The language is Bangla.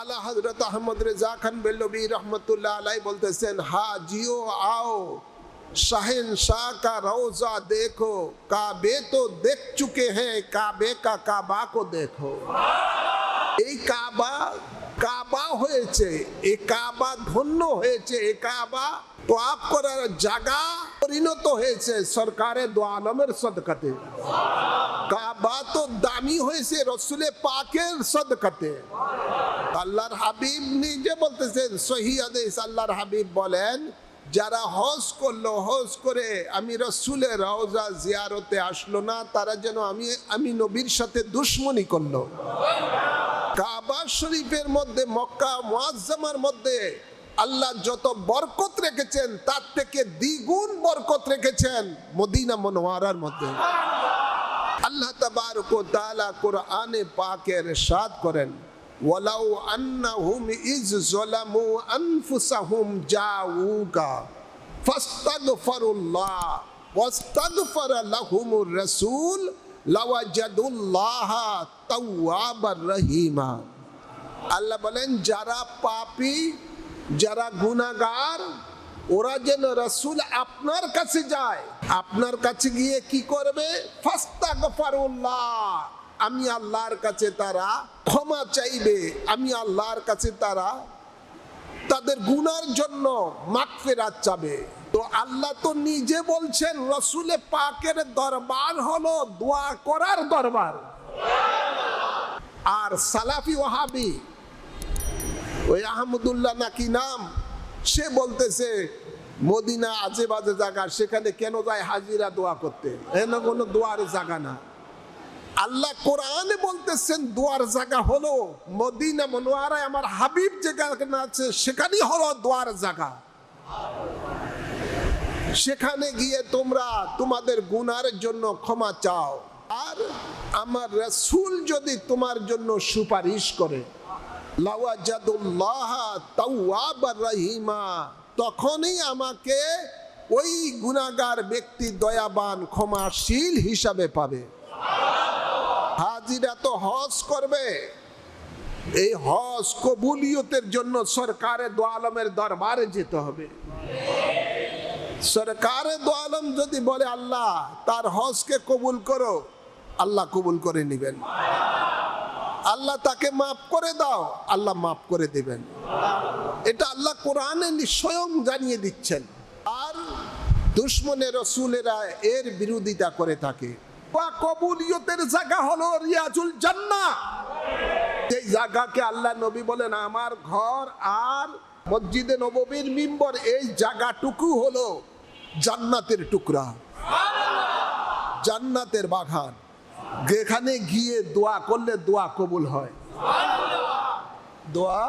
আলা হজরত আহমদ রেজা খান বেল্লবী রহমতুল্লাহ আলাই বলতেছেন, হা, জিও, আও। শাহিন শাহ কা রওজা দেখো, কাবে তো দেখ চুকে হ্যাঁ কাবে কা কাবা কো দেখো। এই কাবা কাবা হয়েছে, এই কাবা ধন্য হয়েছে, এই কাবা পাপ করার জায়গা পরিণত হয়েছে সরকারের দোয়ালমের সদকাতে। কাবা তো দামি হয়েছে রসুলে পাকের সদকাতে। আল্লাহর হাবিব নিজে বলতেছেন, সহি আদেশ আল্লাহর হাবিব বলেন, যারা হজ করল, হজ করে আমি রসুলের রওজা জিয়ারতে আসলো না, তারা যেন আমি আমি নবীর সাথে দুশ্মনী করল। কাবা শরীফের মধ্যে, মক্কা মুআজ্জামার মধ্যে আল্লাহ যত বরকত রেখেছেন, তার থেকে দ্বিগুণ বরকত রেখেছেন মদিনা মনোয়ারার মধ্যে। আল্লাহ তাবারক ও তাআলা কোরআনে পাকের ইরশাদ করেন। ওয়ালাউ আন্নাহুম ইজ যালামু আনফুসাহুম জাউকা ফাস্তাগফিরুল্লাহ, ওয়াস্তাগফারা লাহুমুর রাসূল, লাওয়াজাদুল্লাহ তাওয়াবার রহিমা। আল্লাহ বলেন, যারা পাপী, যারা গুনাহগার, ওরা যেন রসুল আপনার কাছে যায়। আপনার কাছে গিয়ে কি করবে? ফাস্তাগফারুল্লাহ আমি আল্লাহর কাছে তারা ক্ষমা চাইবে, আমি আল্লাহর কাছে তারা তাদের গুনার জন্য মাগফিরাত চাবে। তো আল্লাহ তো নিজে বলছেন, রসুলে পাকের দরবার হলো দোয়া করার দরবার। আর সালাফি ওয়াহাবি, ওই আহমদুল্লাহ নাকি নাম, সে বলতেছে, মদিনা আজে বাজে জায়গা, সেখানে কেন যায় হাজিরা দোয়া করতে? এন কোনো দোয়ার জায়গা না। আল্লাহ কোরআনে বলতেছেন, দোয়ার জায়গা হলো মদিনা মনোয়ারায়, আমার হাবিব যেখানে আছে, সেখানেই হলো দোয়ার জায়গা সেখানে গিয়ে তোমরা তোমাদের গুনার জন্য ক্ষমা চাও। আর আমার রসুল যদি তোমার জন্য সুপারিশ করে রহিমা, তখনই আমাকে ওই গুনাগার ব্যক্তি দয়াবান, ক্ষমাশীল হিসাবে পাবে। হাজিরা তো হজ করবে। এই হজ কবুলিয়তের জন্য সরকারের দোয়ালমের দরবারে যেতে হবে। সরকারে দোয়ালম যদি বলে, আল্লাহ, তার হজকে কবুল করো। আল্লাহ কবুল করে নেবেন। আল্লাহ তাকে মাফ করে দাও, আল্লাহ মাফ করে দেবেন। এটা আল্লাহ কোরআনে স্বয়ং জানিয়ে দিচ্ছেন। আর দুশ্মনে রসুলেরা এর বিরোধিতা করে থাকে। কবুলিয়তের জায়গা হলো রিয়াজুল জান্নাহ। এই জায়গাকে আল্লাহ নবী বলেন, আমার ঘর আর মসজিদে নববীর মিম্বর এই জায়গাটুকু হলো জান্নাতের টুকরা। জান্নাতের বাগান। যেখানে গিয়ে দোয়া করলে দোয়া কবুল হয়। দোয়া?